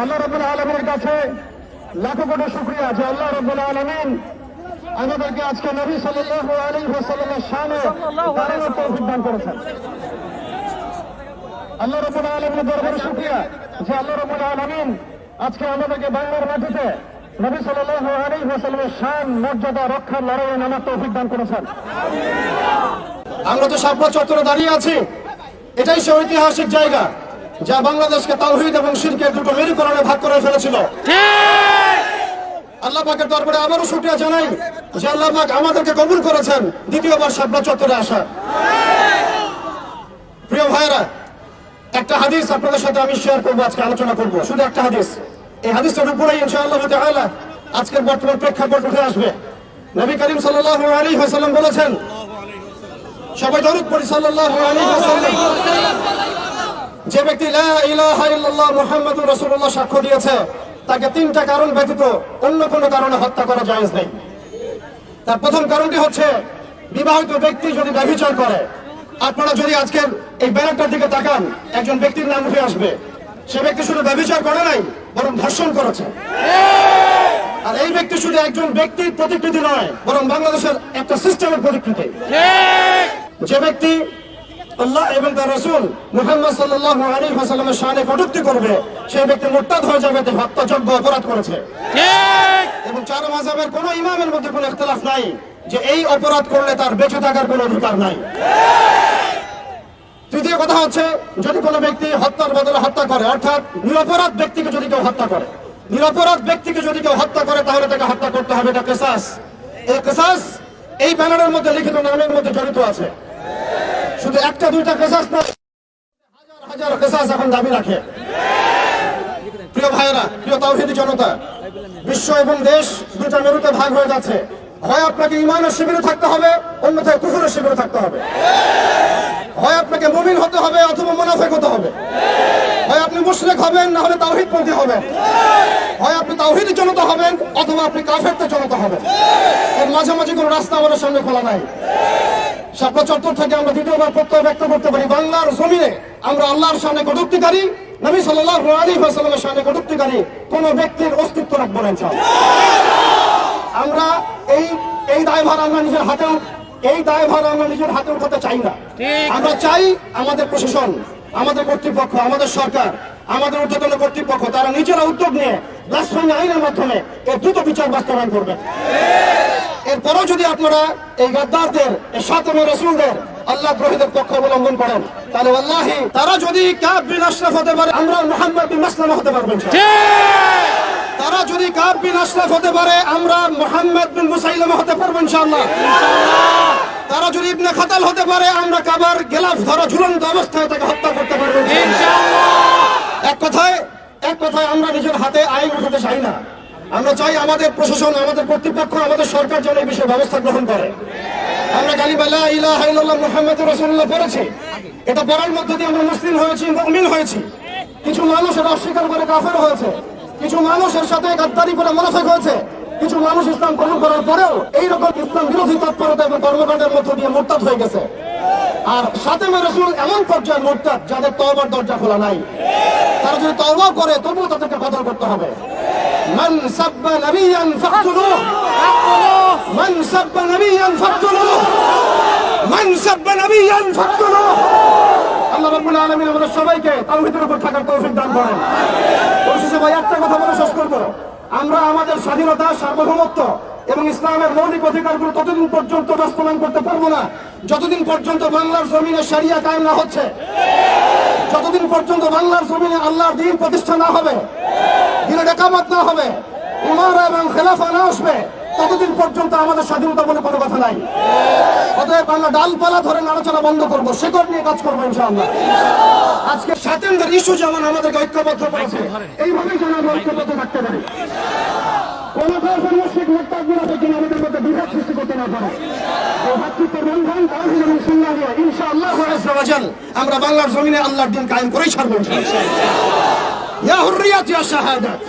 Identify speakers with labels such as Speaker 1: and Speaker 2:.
Speaker 1: আল্লাহ রব্বুল আলমীর কাছে লাখো কোটি শুক্রিয়া যে আল্লাহ রব্বুল আলমিন আমাদেরকে আজকে নবী দাঁড়ানোর তৌফিক দান করেছেন। আল্লাহ রব্বুল আলমিনের দরবারে শুক্রিয়া যে আল্লাহ রব্বুল আলমিন আজকে আমাদেরকে বাংলার মাটিতে নবী আলাইহি ওয়াসাল্লামের শান মর্যাদা রক্ষার লড়াইয়ে নামার তৌফিক দান করেছেন।
Speaker 2: আমরা তো শাপলা চত্বরে দাঁড়িয়ে আছি। এটাই সে ঐতিহাসিক জায়গা। যা বাংলাদেশকে তাওহিদ এবং শিরকের দুটো মেরুকরণে ভাগ করে ফেলেছিল। আল্লাহ পাকের দরবারে আবারও শুক্রিয়া জানাই যে আল্লাহ পাক আমাদেরকে কবুল করেছেন দ্বিতীয়বার শাপলা চত্বরে আসা প্রিয় ভাইরা একটা হাদিস আপনাদের সাথে আমি শেয়ার করব আজকে আলোচনা করব। শুধু একটা হাদিস। এই হাদিসটার উপরেই ইনশাআল্লাহ তাআলা আজকের বর্তমান প্রেক্ষাপট উঠে আসবে। নবী করিম সাল্লাল্লাহু আলাইহি ওয়াসাল্লাম বলেছেন সবাই দরুদ পড়ি সাল্লাল্লাহু আলাইহি ওয়াসাল্লাম। যে ব্যক্তি ইলাহা ইল্লাল্লাহ সাক্ষ্য দিয়েছে, তাকে তিনটা কারণ ব্যতীত অন্য কোনো কারণে হত্যা করা জায়েজ নেই। তার প্রথম কারণটি হচ্ছে, বিবাহিত ব্যক্তি যদি ব্যভিচার করে, আপনারা যদি আজকের এই ব্যানারটার দিকে তাকান, একজন ব্যক্তির নাম উঠে আসবে। সে ব্যক্তি শুধু ব্যভিচার করে নাই, বরং ধর্ষণ করেছে। আর এই ব্যক্তি শুধু একজন ব্যক্তির প্রতিকৃতি নয়, বরং বাংলাদেশের একটা সিস্টেমের প্রতিকৃতি। যে ব্যক্তি আল্লাহ এবং তার রসুল মুহাম্মদ সাল্লাল্লাহু আলাইহি ওয়াসাল্লামের শানে কটূক্তি করবে সেই ব্যক্তি মুরতাদ হয়ে যাবে হত্যাযোগ্য অপরাধ করেছে। এবং চার মাযহাবের কোনো ইমামের মধ্যে কোনো ইখতিলাফ নাই যে এই অপরাধ করলে তার বেঁচে থাকার কোনো অধিকার নাই। তৃতীয় কথা হচ্ছে যদি কোনো ব্যক্তি হত্যার বদলে হত্যা করে অর্থাৎ নিরপরাধ ব্যক্তিকে যদি কেউ হত্যা করে নিরপরাধ ব্যক্তিকে যদি কেউ হত্যা করে তাহলে তাকে হত্যা করতে হবে এটা কেসাস। এই কেসাস এই ব্যানারের মধ্যে লিখিত নামের মধ্যে জড়িত আছে। শুধু একটা, দুইটা কেসাস নয় হাজার হাজার কেসাস এখন দাবি রাখে। প্রিয় ভাইয়েরা, প্রিয় তাওহিদি জনতা, বিশ্ব এবং দেশ দুটা মেরুতে ভাগ হয়ে যাচ্ছে। হয় আপনাকে ইমানের শিবিরে থাকতে হবে, অন্যথায় কুফুরের শিবিরে থাকতে হবে। হয় আপনাকে মুমিন হতে হবে অথবা মুনাফেক হতে হবে। হয় আপনি মুশরিক হবেন, না হলে তাওহীদ পন্থী হবেন। হয় আপনি তাওহীদের জনতা হবেন, অথবা আপনি কাফেরদের জনতা হবেন। এর মাঝামাঝি কোনো রাস্তা আমাদের সামনে খোলা নাই। শাপলা চত্বর থেকে আমরা দ্বিতীয়বার প্রত্যয় ব্যক্ত করতে পারি। বাংলার জমিনে আমরা আল্লাহর সামনে কটুক্তিকারী নবী সাল্লাল্লাহু আলাইহি ওয়াসাল্লামের সামনে কটুক্তিকারী কোন ব্যক্তির অস্তিত্ব রাখব না আমরা এই এই দায়ভার আমরা নিজের হাতে এই দায়ভার আমরা নিজের হাতে উঠাতে চাই না। আমরা চাই আমাদের প্রশাসন আমাদের কর্তৃপক্ষ আমাদের সরকার আমাদের ঊর্ধ্বতন কর্তৃপক্ষ তারা নিজেরা উদ্যোগ নিয়ে ব্লাসফেমি আইনের মাধ্যমে এর দ্রুত বিচার বাস্তবায়ন করবে। এরপরেও যদি আপনারা এই গাদ্দারদের এই সাতমে রসুলদের আল্লাহ গ্রহীদের পক্ষ অবলম্বন করেন তাহলে আল্লাহি তারা যদি কাব বিন আশরাফ হতে পারে আমরা মোহাম্মদ বিন মাসলামা হতে পারব ইনশাআল্লাহ। তারা যদি কাব বিন আশরাফ হতে পারে আমরা মোহাম্মদ বিন মুসাইলামা হতে পারব ইনশাআল্লাহ। তারা যদি ইবনে খাতাল হতে পারে আমরা কাবার গেলাফ ধরা ঝুলন্ত অবস্থায় তাকে হত্যা করতে পারব এক কথায় এক কথায় আমরা নিজের হাতে আইন উঠাতে চাই না। আমরা চাই আমাদের প্রশাসন, আমাদের কর্তৃপক্ষ, আমাদের সরকার যেন এই বিষয়ে ব্যবস্থা গ্রহণ করে। আমরা ইল্লাল্লাহ মুহাম্মাদুর পড়েছি এটা পড়ার মধ্য দিয়ে আমরা মুসলিম হয়েছি, মুমিন হয়েছি। কিছু মানুষ এটা অস্বীকার করে কাফের হয়েছে। কিছু মানুষের সাথে গাদ্দারি করে মুনাফিক হয়েছে। কিছু মানুষ ইসলাম কবুল করার পরেও এইরকম ইসলাম বিরোধী তৎপরতা এবং কর্মকাণ্ডের মধ্য দিয়ে মোরতাদ হয়ে গেছে। আর সাথে রসুল এমন পর্যায়ে মোরতাদ যাদের তওবার দরজা খোলা নাই। তারা যদি তওবা করে, তবুও তাদেরকে কতল করতে হবে। মান সাব্বা নবিয়ান ফাকতুলুহ। মান সাব্বা নবিয়ান ফাকতুলুহ। মান সাব্বা নবিয়ান ফাকতুলুহ। আল্লাহ রাব্বুল আলামিন আমাদের সবাইকে তাওহীদের উপর থাকার তৌফিক দান করেন। পরিশেষে ভাই, একটা কথা বলে শেষ করব। আমরা আমাদের স্বাধীনতা, সার্বভৌমত্ব এবং ইসলামের মৌলিক অধিকারগুলো ততদিন পর্যন্ত বাস্তবায়ন করতে পারব না। যতদিন পর্যন্ত বাংলার জমিনে সারিয়া কায়েম না হচ্ছে। যতদিন পর্যন্ত বাংলার জমিনে আল্লাহর দিন প্রতিষ্ঠা না হবে, দিনের একামত না হবে, উমারা এবং খেলাফা না আসবে, ততদিন পর্যন্ত আমাদের স্বাধীনতা বলে কোনো কথা নাই। অতএব আমরা ডালপালা ধরে নাড়াচাড়া বন্ধ করব, শেকড় নিয়ে কাজ করব ইনশাআল্লাহ। আজকে স্বাধীনতার ইস্যু যেমন আমাদেরকে ঐক্যবদ্ধ করেছে, এইভাবেই যেন আমরা ঐক্যবদ্ধ থাকতে পারি। কোন কাফের মুশরিক বিভেদ সৃষ্টি করতে না পারে আমরা বাংলার জমিনে আল্লাহর দিন কায়েম করেই ছাড়বো। আল্লাহ হুররিয়াত, ইয়া শাহাদাত।